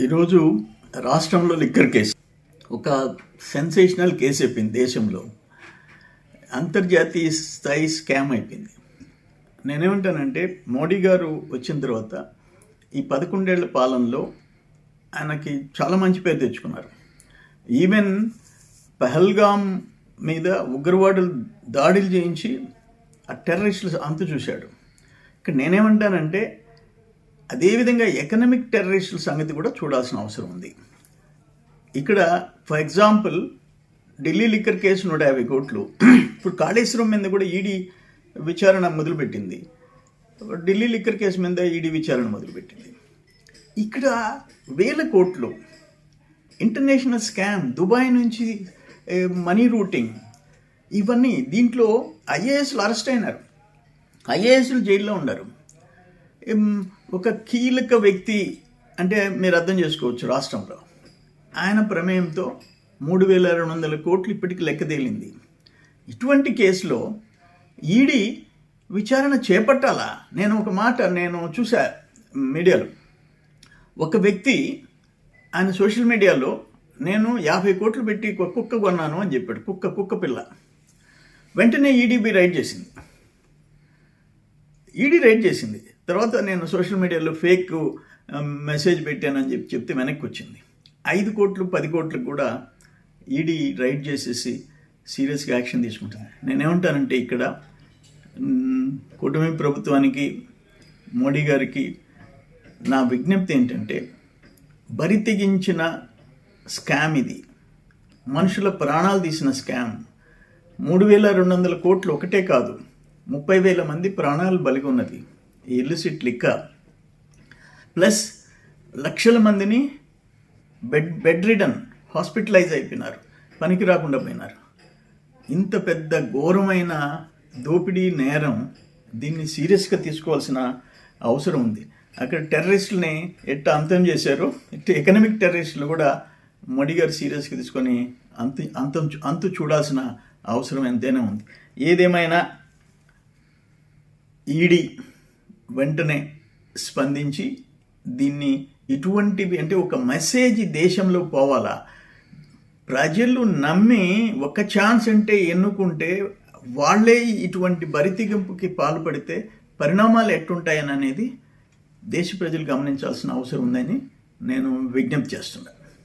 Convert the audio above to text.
ఈరోజు రాష్ట్రంలో liquor case. ఒక సెన్సేషనల్ కేసు అయిపోయింది దేశంలో. అంతర్జాతీయ స్థాయి స్కామ్ అయిపోయింది. నేనేమంటానంటే మోడీ గారు వచ్చిన తర్వాత ఈ పదకొండేళ్ళ పాలనలో ఆయనకి చాలా మంచి పేరు తెచ్చుకున్నారు. ఈవెన్ పహల్గామ్ మీద ఉగ్రవాదులు దాడులు చేయించి ఆ టెర్రరిస్టులు అంతు చూశాడు. ఇక్కడ నేనేమంటానంటే అదేవిధంగా ఎకనమిక్ టెర్రరిస్టుల సంగతి కూడా చూడాల్సిన అవసరం ఉంది. ఇక్కడ for example Delhi liquor case నూట యాభై కోట్లు. ఇప్పుడు కాళేశ్వరం మీద కూడా ఈడీ విచారణ మొదలుపెట్టింది. ఢిల్లీ లిక్కర్ కేసు మీద ఈడీ విచారణ మొదలుపెట్టింది. ఇక్కడ వేల కోట్లు. ఇంటర్నేషనల్ స్కామ్ దుబాయ్ నుంచి మనీ రూటింగ్ ఇవన్నీ దీంట్లో ఐఏఎస్లు అరెస్ట్ అయినారు. ఐఏఎస్లు జైల్లో ఉన్నారు. ఒక కీలక వ్యక్తి అంటే మీరు అర్థం చేసుకోవచ్చు రాష్ట్రంలో. ఆయన ప్రమేయంతో మూడు వేల రెండు వందల కోట్లు ఇప్పటికి లెక్కదేలింది ఇటువంటి కేసులో ఈడీ విచారణ చేపట్టాలా? నేను ఒక మాట నేను చూసా మీడియాలో. ఒక వ్యక్తి ఆయన సోషల్ మీడియాలో నేను యాభై కోట్లు పెట్టి కుక్క కొన్నాను అని చెప్పాడు. కుక్క కుక్క పిల్ల. వెంటనే ఈడీబీ రైడ్ చేసింది. ఈడీ రైడ్ చేసింది. తర్వాత నేను సోషల్ మీడియాలో ఫేక్ మెసేజ్ పెట్టానని చెప్పి చెప్తే వెనక్కి వచ్చింది. ఐదు కోట్లు పది కోట్లు కూడా ఈడీ రైడ్ చేసేసి సీరియస్గా యాక్షన్ తీసుకుంటుంది. నేనేమంటానంటే ఇక్కడ మ్, ప్రభుత్వానికి మోడీ గారికి నా విజ్ఞప్తి ఏంటంటే బరితెగించిన స్కామ్ ఇది. మనుషుల ప్రాణాలు తీసిన స్కామ్. మూడు వేల రెండు వందల కోట్లు ఒకటే కాదు ముప్పై వేల మంది ప్రాణాలు బలిగి ఉన్నది ఇల్లుసిట్ లిక్కర్. ప్లస్ లక్షల మందిని బెడ్ బెడ్ రిడన్ హాస్పిటలైజ్ అయిపోయినారు. పనికి రాకుండా పోయినారు. ఇంత పెద్ద ఘోరమైన దోపిడీ నేరం దీన్ని సీరియస్గా తీసుకోవాల్సిన అవసరం ఉంది. అక్కడ టెర్రరిస్టులని ఎట్ట అంతం చేశారు? ఇటు ఎకనామిక్ టెర్రరిస్టులు కూడా మోడీ గారు సీరియస్గా తీసుకొని అంత అంతం అంతు చూడాల్సిన అవసరం ఎంతైనా ఉంది. ఏదేమైనా ఈడీ వెంటనే స్పందించి దీన్ని ఇటువంటివి అంటే ఒక మెసేజ్ దేశంలో పోవాలా? ప్రజలు నమ్మి ఒక ఛాన్స్ అంటే ఎన్నుకుంటే వాళ్ళే ఇటువంటి బరితిగింపుకి పాల్పడితే పరిణామాలు ఎట్టుంటాయని అనేది దేశ ప్రజలు గమనించాల్సిన అవసరం ఉందని నేను విజ్ఞప్తి చేస్తున్నాను